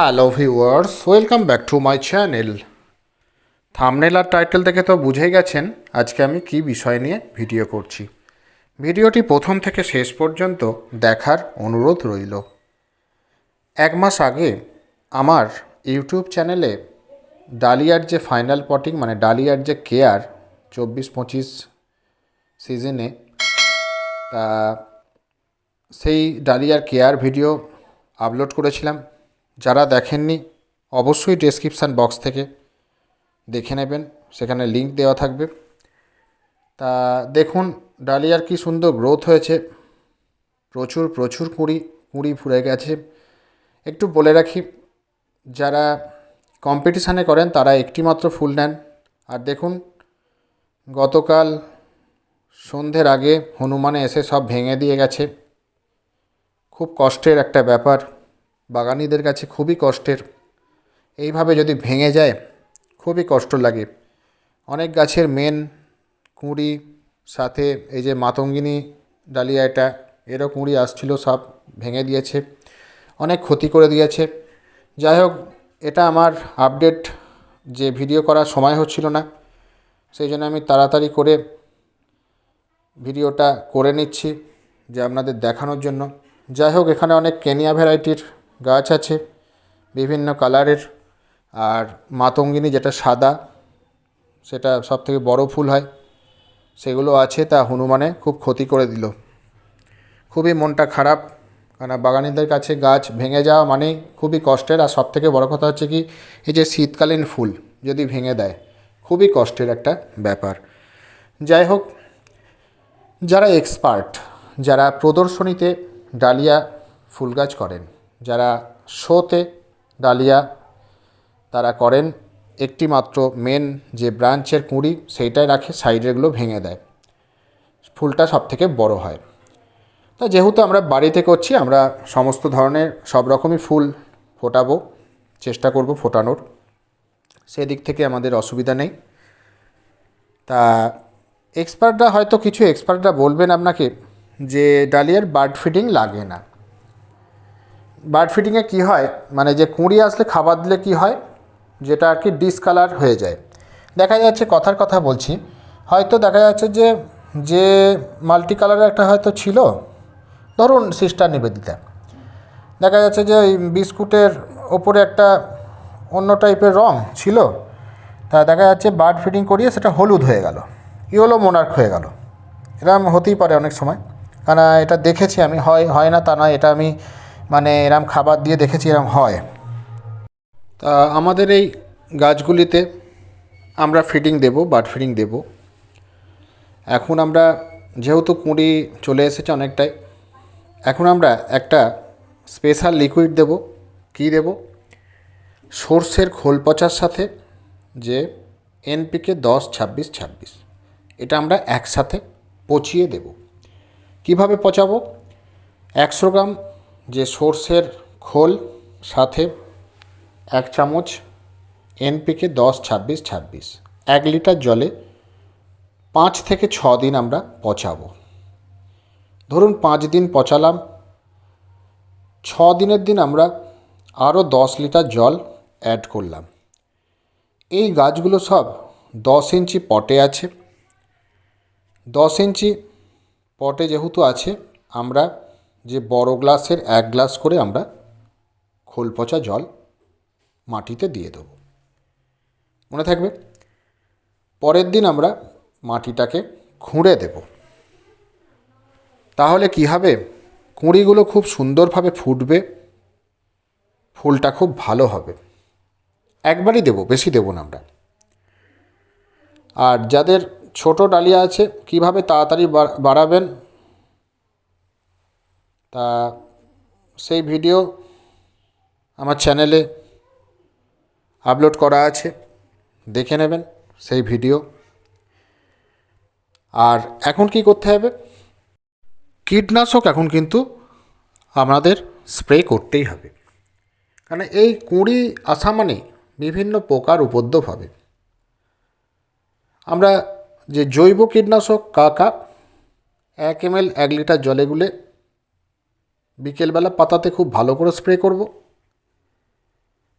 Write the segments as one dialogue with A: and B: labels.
A: Hello viewers welcome back to my channel thumbnail R title দেখে তো বুঝেই গেছেন আজকে আমি কি বিষয় নিয়ে ভিডিও করছি। ভিডিওটি প্রথম থেকে শেষ পর্যন্ত দেখার অনুরোধ রইল। এক মাস আগে আমার ইউটিউব চ্যানেলে ডালিয়ার যে ফাইনাল পটিং মানে ডালিয়ার যে কেয়ার চব্বিশ পঁচিশ সিজনে তা সেই ডালিয়ার কেয়ার ভিডিও আপলোড করেছিলাম। যারা দেখেননি, অবশ্যই ডেসক্রিপশান বক্স থেকে দেখে নেবেন। সেখানে লিংক দেওয়া থাকবে। তা দেখুন, ডালিয়ার কি সুন্দর গ্রোথ হয়েছে। প্রচুর প্রচুর কুঁড়ি কুঁড়ি ফুরে গেছে। একটু বলে রাখি, যারা কম্পিটিশানে করেন, তারা একটি মাত্র ফুল নেন। আর দেখুন, গতকাল সন্ধ্যের আগে হনুমানে এসে সব ভেঙে দিয়ে গেছে। খুব কষ্টের একটা ব্যাপার। বাগানিদের কাছে খুবই কষ্টের। এইভাবে যদি ভেঙে যায়, খুবই কষ্ট লাগে। অনেক গাছের মেন কুঁড়ি, সাথে এই যে মাতঙ্গিনী ডালিয়া এটা এরও কুঁড়ি আসছিল, সব ভেঙে দিয়েছে। অনেক ক্ষতি করে দিয়েছে। যাই হোক, এটা আমার আপডেট, যে ভিডিও করার সময় হচ্ছিল না। সেই জন্য আমি তাড়াতাড়ি করে ভিডিওটা করে নিচ্ছি, যে আপনাদের দেখানোর জন্য। যাই হোক, এখানে অনেক কেনিয়া ভ্যারাইটির গাছ আছে, বিভিন্ন কালারের, আর মাতঙ্গিনী যেটা সাদা, সেটা সব থেকে বড় ফুল হয়, সেগুলো আছে, তা হনুমানে খুব ক্ষতি করে দিল। খুবই মনটা খারাপ কারণ বাগানিদের কাছে গাছ ভেঙে যাওয়া মানেই খুবই কষ্টের, আর সবথেকে বড় কথা হচ্ছে কি, এই যে শীতকালীন ফুল যদি ভেঙে দেয়, খুবই কষ্টের একটা ব্যাপার। যাই হোক, যারা এক্সপার্ট যারা প্রদর্শনীতে ডালিয়া ফুল গাছ করেন যারা শোতে ডালিয়া তারা করেন একটি মাত্র মেন যে ব্রাঞ্চের কুঁড়ি সেইটাই রাখে সাইডেরগুলো ভেঙে দেয়। ফুলটা সব থেকে বড় হয়। তা যেহেতু আমরা বাড়িতে করছি, আমরা সমস্ত ধরনের সব রকমই ফুল ফোটাবো, চেষ্টা করব ফোটানোর। সেদিক থেকে আমাদের অসুবিধা নেই। তা এক্সপার্টরা হয়তো কিছু এক্সপার্টরা বলবেন আপনাকে যে ডালিয়ার বার্ড ফিডিং লাগে না। বার্ড ফিডিংয়ে কী হয়? মানে যে কুঁড়ি আসলে খাবার দিলে কি হয়? যেটা আর কি ডিসকালার হয়ে যায়। দেখা যাচ্ছে কথার কথা বলছি। হয়তো দেখা যাচ্ছে যে যে মাল্টি কালারের একটা হয়তো ছিল, ধরুন সিস্টার নিবেদিতা। দেখা যাচ্ছে যে ওই বিস্কুটের ওপরে একটা অন্য টাইপের রং ছিল, তা দেখা যাচ্ছে বার্ড ফিডিং করিয়ে সেটা হলুদ হয়ে গেল, ইয়েলো মোনার্ক হয়ে গেল। এরম হতেই পারে অনেক সময়। কারণ এটা দেখেছি আমি, হয় হয় না তা নয়, এটা আমি মানে এরম খাবার দিয়ে দেখেছি এরম হয়। তা আমাদের এই গাছগুলিতে আমরা ফিডিং দেব বার্ড ফিডিং দেব। এখন আমরা যেহেতু কুঁড়ি চলে এসেছে অনেকটাই, এখন আমরা একটা স্পেশাল লিকুইড দেব। কি দেব? সর্ষের খোল পচার সাথে যে এনপিকে দশ, ছাব্বিশ ছাব্বিশ, এটা আমরা একসাথে পচিয়ে দেব। কীভাবে পচাবো? একশো গ্রাম যে সর্ষের খোল সাথে এক চামচ এনপিকে দশ, ছাব্বিশ ছাব্বিশ। এক লিটার জলে পাঁচ থেকে ছ দিন আমরা পচাবো। ধরুন পাঁচ দিন পচালাম। ছ দিনের দিন আমরা আরও দশ লিটার জল অ্যাড করলাম। এই গাছগুলো সব দশ ইঞ্চি পটে আছে। দশ ইঞ্চি পটে যেহেতু আছে, আমরা যে বড় গ্লাসের এক গ্লাস করে আমরা খোল পচা জল মাটিতে দিয়ে দেবো। মনে থাকবে? পরের দিন আমরা মাটিটাকে খুঁড়ে দেব। তাহলে কী হবে? কুঁড়িগুলো খুব সুন্দরভাবে ফুটবে। ফুলটা খুব ভালো হবে। একবারই দেবো, বেশি দেবো না আমরা। আর যাদের ছোট ডালিয়া আছে, কীভাবে তাড়াতাড়ি বাড়াবেন? তা সেই ভিডিও আমার চ্যানেলে আপলোড করা আছে, দেখে নেবেন সেই ভিডিও আর এখন কি করতে হবে? কীটনাশক এখন কিন্তু আমাদের স্প্রে করতেই হবে। কারণ এই কুঁড়ি আসা মানে বিভিন্ন পোকার উপদ্রব হবে। আমরা যে জৈব কীটনাশক, কাকা, এক এম এক লিটার জলে গুলে বিকেলবেলা পাতাতে খুব ভালো করে স্প্রে করব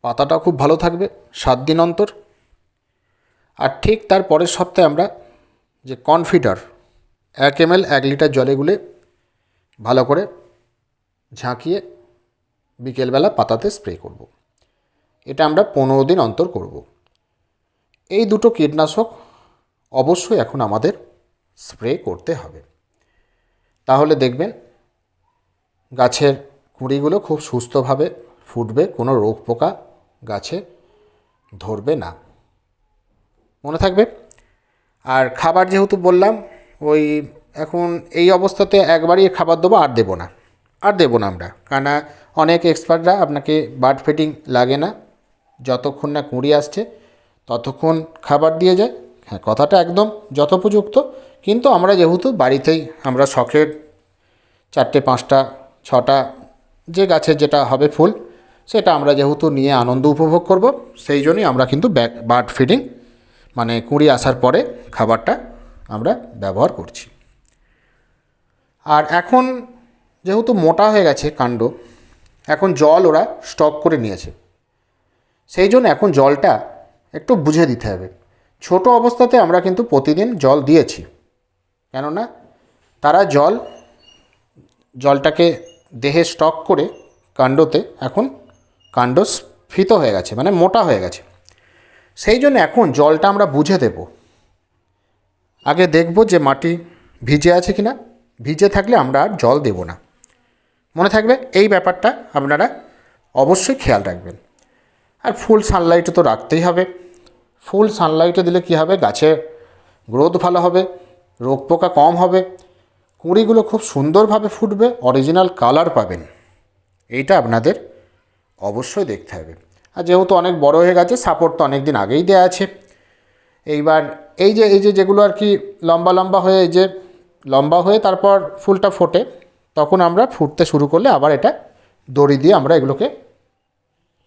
A: পাতাটা খুব ভালো থাকবে সাত দিন অন্তর আর ঠিক তার পরের সপ্তাহে আমরা যে কনফিডার, এক এম এল এক লিটার জলে গুলে ভালো করে ঝাঁকিয়ে বিকেলবেলা পাতাতে স্প্রে করব। এটা আমরা পনেরো দিন অন্তর করব। এই দুটো কীটনাশক অবশ্যই এখন আমাদের স্প্রে করতে হবে তাহলে দেখবেন গাছের কুঁড়িগুলো খুব সুস্থভাবে ফুটবে, কোনো রোগ পোকা গাছে ধরবে না। মনে থাকবে? আর খাবার যেহেতু বললাম, ওই এখন এই অবস্থাতে একবারই খাবার দেবো, আর দেবো না। আর দেবো না আমরা কেন অনেক এক্সপার্টরা আপনাকে বার্ড ফিটিং লাগে না। যতক্ষণ না কুঁড়ি আসছে, ততক্ষণ খাবার দিয়ে যায়। হ্যাঁ কথাটা একদম যথোপযুক্ত। কিন্তু আমরা যেহেতু বাড়িতেই, আমরা শখের চারটে, পাঁচটা ছটা যে গাছের যেটা হবে ফুল, সেটা আমরা যেহেতু নিয়ে আনন্দ উপভোগ করব, সেই জন্যই আমরা কিন্তু ব্যাক বার্ড ফিডিং মানে কুঁড়ি আসার পরে খাবারটা আমরা ব্যবহার করছি। আর এখন যেহেতু মোটা হয়ে গেছে কাণ্ড, এখন জল ওরা স্টক করে নিয়েছে। সেই জন্য এখন জলটা একটু বুঝে দিতে হবে। ছোট অবস্থাতে আমরা কিন্তু প্রতিদিন জল দিয়েছি। কেননা তারা জল জলটাকে দেহে স্টক করে কাণ্ডতে এখন কাণ্ড স্ফীত হয়ে গেছে মানে মোটা হয়ে গেছে। সেই জন্য এখন জলটা আমরা বুঝে দেব। আগে দেখব যে মাটি ভিজে আছে কি না ভিজে থাকলে আমরা আর জল দেব না। মনে থাকবে এই ব্যাপারটা আপনারা অবশ্যই খেয়াল রাখবেন। আর ফুল সানলাইটে তো রাখতেই হবে। ফুল সানলাইটে দিলে কী হবে? গাছের গ্রোথ ভালো হবে, রোগ পোকা কম হবে। কুঁড়িগুলো খুব সুন্দরভাবে ফুটবে অরিজিনাল কালার পাবেন। এইটা আপনাদের অবশ্যই দেখতে হবে। আর যেহেতু অনেক বড় হয়ে গেছে সাপোর্ট তো অনেক দিন আগেই দেওয়া আছে। এইবার এই যে এই যে যেগুলো আর কি লম্বা লম্বা হয়ে, এই যে লম্বা হয়ে তারপর ফুলটা ফোটে, তখন আমরা ফুটতে শুরু করলে আবার এটা দড়ি দিয়ে আমরা এগুলোকে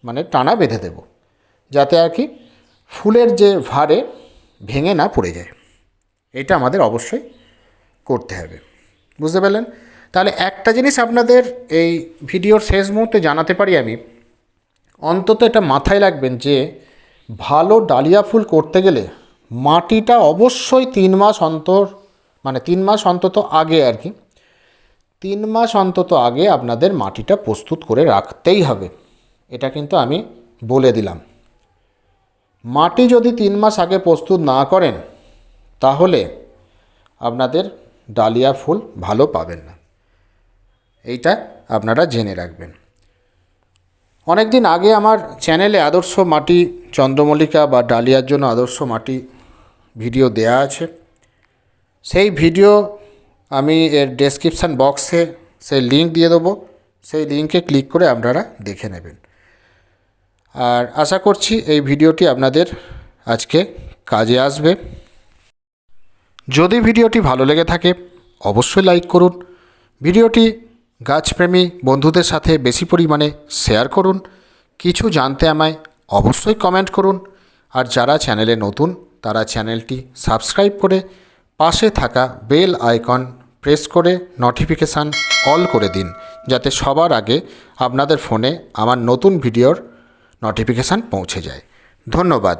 A: মানে টানা বেঁধে দেব, যাতে আর কি ফুলের যে ভারে ভেঙে না পড়ে যায়। এটা আমাদের অবশ্যই করতে হবে। বুঝতে পারলেন? তাহলে একটা জিনিস আপনাদের এই ভিডিওর শেষ মুহূর্তে জানাতে পারি আমি। অন্তত এটা মাথায় রাখবেন যে, ভালো ডালিয়া ফুল করতে গেলে মাটিটা অবশ্যই তিন মাস অন্তর মানে তিন মাস অন্তত আগে আর কি, তিন মাস অন্তত আগে আপনাদের মাটিটা প্রস্তুত করে রাখতেই হবে। এটা কিন্তু আমি বলে দিলাম। মাটি যদি তিন মাস আগে প্রস্তুত না করেন, তাহলে আপনাদের ডালিয়া ফুল ভালো পাবেন না। এইটা আপনারা জেনে রাখবেন। অনেক দিন আগে আমার চ্যানেলে আদর্শ মাটি চন্দ্রমল্লিকা বা ডালিয়ার জন্য আদর্শ মাটি ভিডিও দেয়া আছে। সেই ভিডিও আমি এর ডেসক্রিপশান বক্সে সেই লিঙ্ক দিয়ে দেবো। সেই লিঙ্কে ক্লিক করে আপনারা দেখে নেবেন। আর আশা করছি এই ভিডিওটি আপনাদের আজকে কাজে আসবে। যদি ভিডিওটি ভালো লেগে থাকে, অবশ্যই লাইক করুন। ভিডিওটি গাছপ্রেমী বন্ধুদের সাথে বেশি পরিমাণে শেয়ার করুন। কিছু জানতে আমায় অবশ্যই কমেন্ট করুন। আর যারা চ্যানেলে নতুন, তারা চ্যানেলটি সাবস্ক্রাইব করে পাশে থাকা বেল আইকন প্রেস করে নোটিফিকেশান অল করে দিন, যাতে সবার আগে আপনাদের ফোনে আমার নতুন ভিডিওর নোটিফিকেশান পৌঁছে যায়। ধন্যবাদ।